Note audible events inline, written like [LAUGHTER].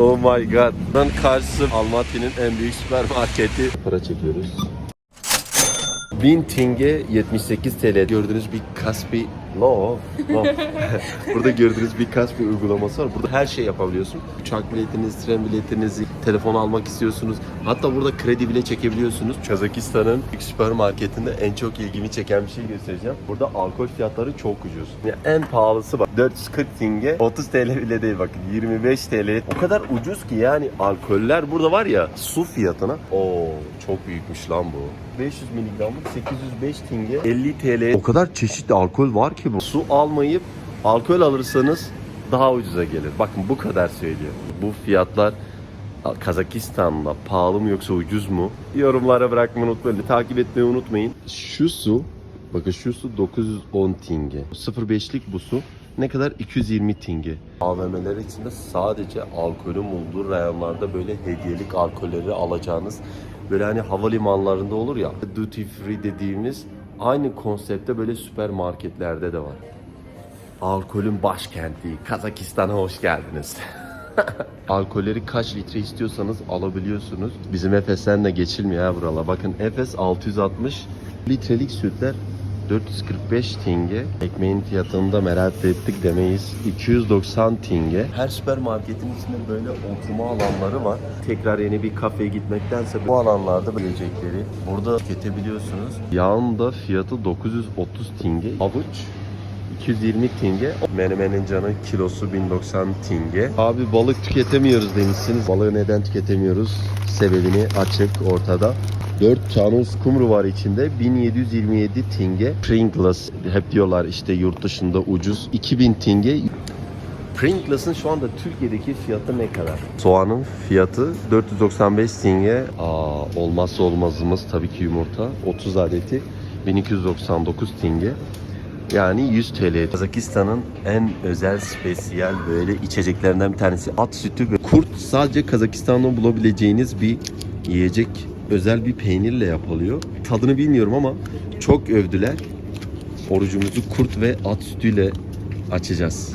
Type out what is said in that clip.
Oh my god. Buranın karşısı Almaty'nin en büyük süpermarketi. Para çekiyoruz. 1000 tinge 78 TL gördüğünüz bir Kaspi No, no. [LAUGHS] Burada gördüğünüz bir Kaspi uygulaması var. Burada her şey yapabiliyorsun. Uçak biletiniz, tren biletinizi, telefon almak istiyorsunuz. Hatta burada kredi bile çekebiliyorsunuz. Kazakistan'ın büyük süpermarketinde en çok ilgimi çeken bir şey göstereceğim. Burada alkol fiyatları çok ucuz. Yani en pahalısı bak 440 tinge 30 TL bile değil bakın 25 TL. O kadar ucuz ki yani alkoller burada var ya su fiyatına. Oo çok büyükmüş lan bu. 500 miligramlık 805 tinge 50 TL. O kadar çeşitli alkol var ki bu. Su almayıp alkol alırsanız daha ucuza gelir. Bakın bu kadar söylüyor. Bu fiyatlar Kazakistan'da pahalı mı yoksa ucuz mu? Yorumlara bırakmayı unutmayın. Takip etmeyi unutmayın. Şu su, bakın şu su 910 tinge. 0.5'lik bu su ne kadar? 220 tinge. AVM'ler içinde sadece alkolün bulunduğu reyonlarda böyle hediyelik alkolleri alacağınız böyle hani havalimanlarında olur ya duty free dediğimiz aynı konsepte böyle süpermarketlerde de var. Alkolün başkenti Kazakistan'a hoş geldiniz. [LAUGHS] Alkolleri kaç litre istiyorsanız alabiliyorsunuz. Bizim Efes'ten geçilmiyor ha buralar. Bakın Efes 660 litrelik sütler 445 tinge. Ekmeğin fiyatını da merak ettik demeyiz. 290 tinge. Her süpermarketin içinde böyle oturma alanları var. Tekrar yeni bir kafeye gitmektense bu alanlarda yiyecekleri burada tüketebiliyorsunuz. Yağın da fiyatı 930 tinge. Avuç 220 tinge. Menemenin canı kilosu 1090 tinge. Abi balık tüketemiyoruz demişsiniz. Balığı neden tüketemiyoruz? Sebebini açık ortada. 4 tane kumru var içinde. 1727 tinge. Pringles hep diyorlar işte yurt dışında ucuz. 2000 tinge. Pringles'ın şu anda Türkiye'deki fiyatı ne kadar? Soğanın fiyatı 495 tinge. Aa, olmazsa olmazımız tabii ki yumurta. 30 adeti 1299 tinge. Yani 100 TL. Kazakistan'ın en özel spesiyel böyle içeceklerinden bir tanesi. At sütü ve kurt sadece Kazakistan'da bulabileceğiniz bir yiyecek. Özel bir peynirle yapılıyor. Tadını bilmiyorum ama çok övdüler. Orucumuzu kurt ve at sütüyle açacağız.